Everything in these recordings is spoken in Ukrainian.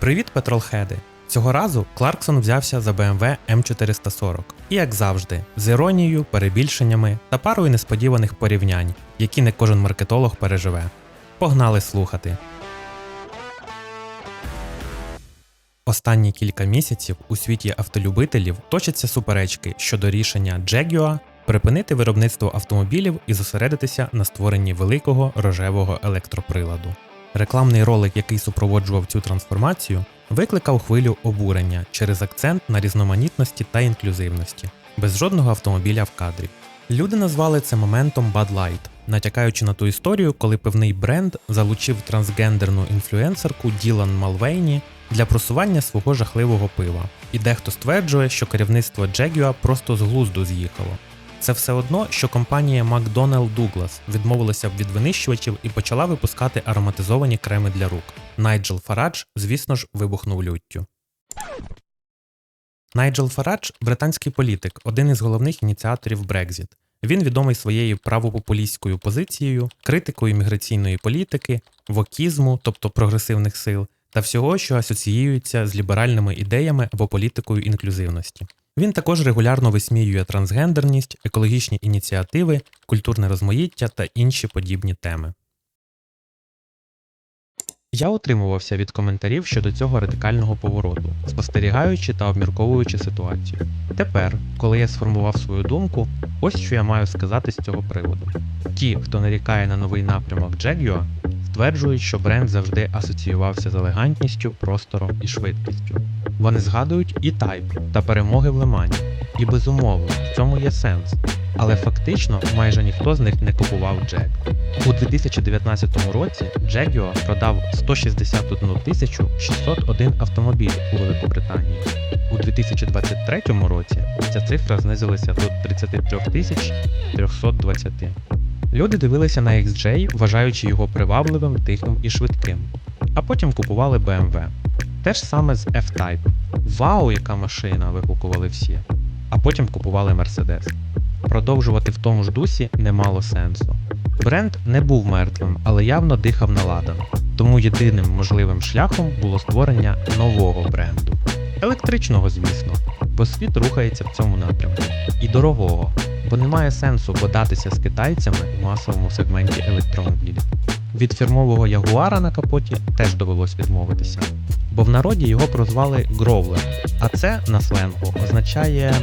Привіт, петролхеди! Цього разу Кларксон взявся за BMW M440. І як завжди, з іронією, перебільшеннями та парою несподіваних порівнянь, які не кожен маркетолог переживе. Погнали слухати. Останні кілька місяців у світі автолюбителів точаться суперечки щодо рішення Jaguar припинити виробництво автомобілів і зосередитися на створенні великого рожевого електроприладу. Рекламний ролик, який супроводжував цю трансформацію, викликав хвилю обурення через акцент на різноманітності та інклюзивності, без жодного автомобіля в кадрі. Люди назвали це моментом Bud Light, натякаючи на ту історію, коли певний бренд залучив трансгендерну інфлюенсерку Ділан Малвейні для просування свого жахливого пива. І дехто стверджує, що керівництво Jaguar просто з глузду з'їхало. Це все одно, що компанія McDonnell Douglas відмовилася б від винищувачів і почала випускати ароматизовані креми для рук. Найджел Фарадж, звісно ж, вибухнув люттю. Найджел Фарадж британський політик, один із головних ініціаторів Брекзіт. Він відомий своєю правопопулістською позицією, критикою міграційної політики, вокізму, тобто прогресивних сил, та всього, що асоціюється з ліберальними ідеями або політикою інклюзивності. Він також регулярно висміює трансгендерність, екологічні ініціативи, культурне розмаїття та інші подібні теми. Я утримувався від коментарів щодо цього радикального повороту, спостерігаючи та обмірковуючи ситуацію. Тепер, коли я сформував свою думку, ось що я маю сказати з цього приводу. Ті, хто нарікає на новий напрямок Jaguar, стверджують, що бренд завжди асоціювався з елегантністю, простором і швидкістю. Вони згадують і Type та перемоги в Лемані. І безумовно, в цьому є сенс. Але фактично майже ніхто з них не купував Jack. У 2019 році Jaguar продав 161 601 автомобіль у Великобританії. У 2023 році ця цифра знизилася до 33 320. Люди дивилися на XJ, вважаючи його привабливим, тихим і швидким. А потім купували BMW. Те ж саме з F-Type. Вау, яка машина! вигукували всі. А потім купували Mercedes. Продовжувати в тому ж дусі не мало сенсу. Бренд не був мертвим, але явно дихав наладано. Тому єдиним можливим шляхом було створення нового бренду. Електричного, звісно, бо світ рухається в цьому напрямку. І дорогого, бо немає сенсу бодатися з китайцями в масовому сегменті електромобілів. Від фірмового ягуара на капоті теж довелось відмовитися, бо в народі його прозвали Гровлер, а це на сленгу означає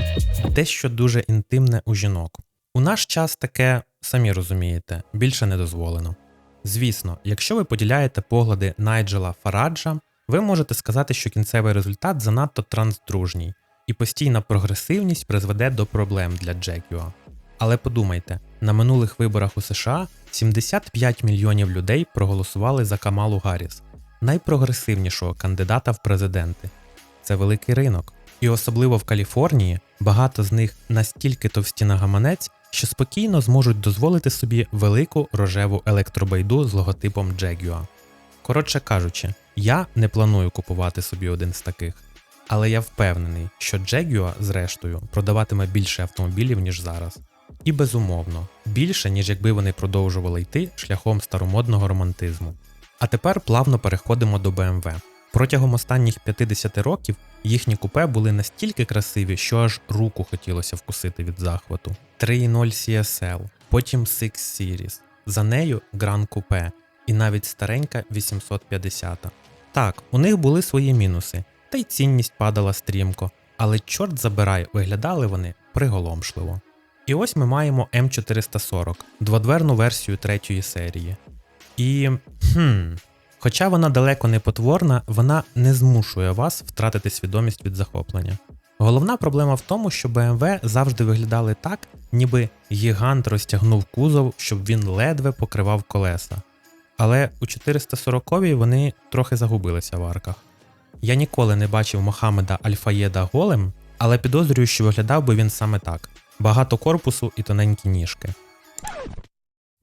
дещо дуже інтимне у жінок. У наш час таке, самі розумієте, більше не дозволено. Звісно, якщо ви поділяєте погляди Найджела Фараджа, ви можете сказати, що кінцевий результат занадто трансдружній, і постійна прогресивність призведе до проблем для Jaguar. Але подумайте, на минулих виборах у США 75 мільйонів людей проголосували за Камалу Гарріс, найпрогресивнішого кандидата в президенти. Це великий ринок. І особливо в Каліфорнії багато з них настільки товсті на гаманець, що спокійно зможуть дозволити собі велику рожеву електробайду з логотипом Jaguar. Коротше кажучи, я не планую купувати собі один з таких. Але я впевнений, що Jaguar, зрештою, продаватиме більше автомобілів, ніж зараз. І безумовно, більше, ніж якби вони продовжували йти шляхом старомодного романтизму. А тепер плавно переходимо до BMW. Протягом останніх 50 років їхні купе були настільки красиві, що аж руку хотілося вкусити від захвату. 3.0 CSL, потім Six Series, за нею Grand Coupe і навіть старенька 850. Так, у них були свої мінуси, та й цінність падала стрімко, але чорт забирай, виглядали вони приголомшливо. І ось ми маємо М440, дводверну версію третьої серії. І. хм. Хоча вона далеко не потворна, вона не змушує вас втратити свідомість від захоплення. Головна проблема в тому, що BMW завжди виглядали так, ніби гігант розтягнув кузов, щоб він ледве покривав колеса. Але у 440-й вони трохи загубилися в арках. Я ніколи не бачив Мохамеда Альфаєда голим, але підозрюю, що виглядав би він саме так: багато корпусу і тоненькі ніжки.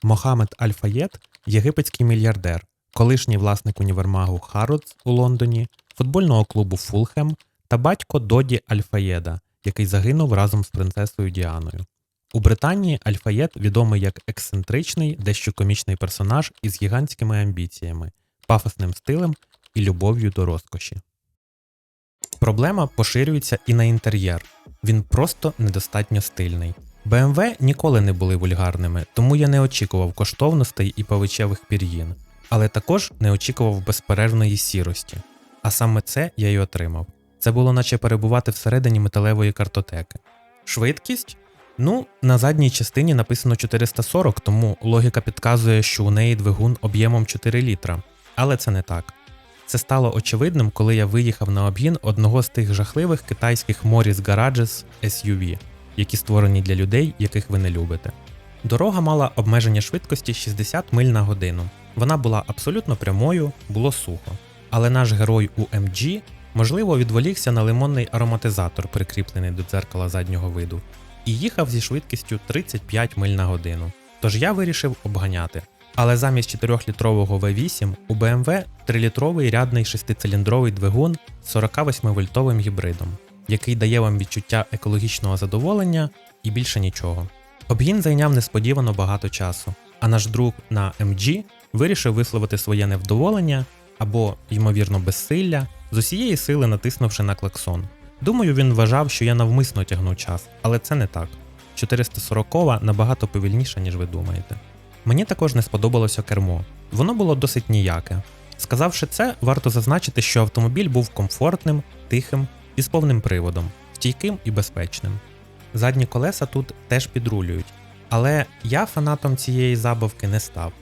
Мохамед Аль-Фаєд – єгипетський мільярдер, колишній власник універмагу Харродс у Лондоні, футбольного клубу Фулхем та батько Доді Аль-Фаєда, який загинув разом з принцесою Діаною. У Британії Аль-Фаєд відомий як ексцентричний, дещо комічний персонаж із гігантськими амбіціями, пафосним стилем і любов'ю до розкоші. Проблема поширюється і на інтер'єр. Він просто недостатньо стильний. BMW ніколи не були вульгарними, тому я не очікував коштовностей і павичевих пір'їн, але також не очікував безперервної сірості. А саме це я й отримав. Це було наче перебувати всередині металевої картотеки. Швидкість? Ну, на задній частині написано 440, тому логіка підказує, що у неї двигун об'ємом 4 літра. Але це не так. Це стало очевидним, коли я виїхав на обгін одного з тих жахливих китайських Morris Garages SUV, які створені для людей, яких ви не любите. Дорога мала обмеження швидкості 60 миль на годину. Вона була абсолютно прямою, було сухо. Але наш герой у MG, можливо, відволікся на лимонний ароматизатор, прикріплений до дзеркала заднього виду, і їхав зі швидкістю 35 миль на годину. Тож я вирішив обганяти. Але замість 4-літрового V8 у BMW 3-літровий рядний шестициліндровий двигун з 48-вольтовим гібридом, який дає вам відчуття екологічного задоволення і більше нічого. Обгін зайняв несподівано багато часу, а наш друг на MG вирішив висловити своє невдоволення або, ймовірно, безсилля з усієї сили натиснувши на клаксон. Думаю, він вважав, що я навмисно тягну час, але це не так. 440 набагато повільніша, ніж ви думаєте. Мені також не сподобалося кермо. Воно було досить ніяке. Сказавши це, варто зазначити, що автомобіль був комфортним, тихим і з повним приводом, стійким і безпечним. Задні колеса тут теж підрулюють, але я фанатом цієї забавки не став.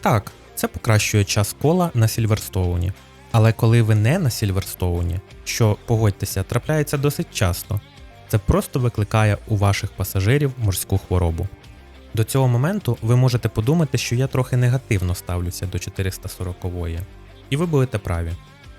Так, це покращує час кола на Сільверстоуні. Але коли ви не на Сільверстоуні, що погодьтеся, трапляється досить часто, це просто викликає у ваших пасажирів морську хворобу. До цього моменту ви можете подумати, що я трохи негативно ставлюся до 440-ї, і ви будете праві.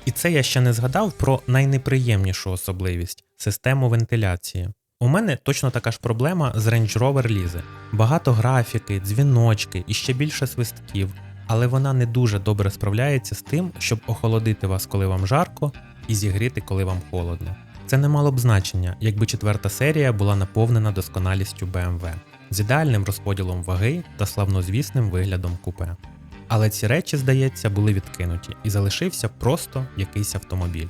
І це я ще не згадав про найнеприємнішу особливість систему вентиляції. У мене точно така ж проблема з Range Rover Лізи. Багато графіки, дзвіночки і ще більше свистків, але вона не дуже добре справляється з тим, щоб охолодити вас, коли вам жарко, і зігріти, коли вам холодно. Це не мало б значення, якби четверта серія була наповнена досконалістю BMW з ідеальним розподілом ваги та славнозвісним виглядом купе. Але ці речі, здається, були відкинуті і залишився просто якийсь автомобіль.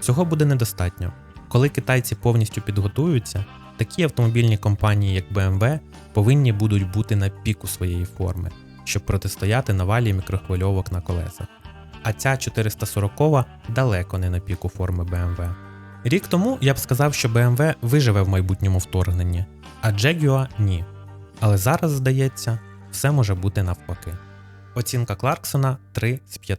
Цього буде недостатньо. Коли китайці повністю підготуються, такі автомобільні компанії, як BMW, повинні будуть бути на піку своєї форми, щоб протистояти навалі мікрохвильовок на колесах. А ця 440 далеко не на піку форми BMW. Рік тому я б сказав, що BMW виживе в майбутньому вторгненні, а Jaguar – ні. Але зараз, здається, все може бути навпаки. Оцінка Кларксона 3 з 5.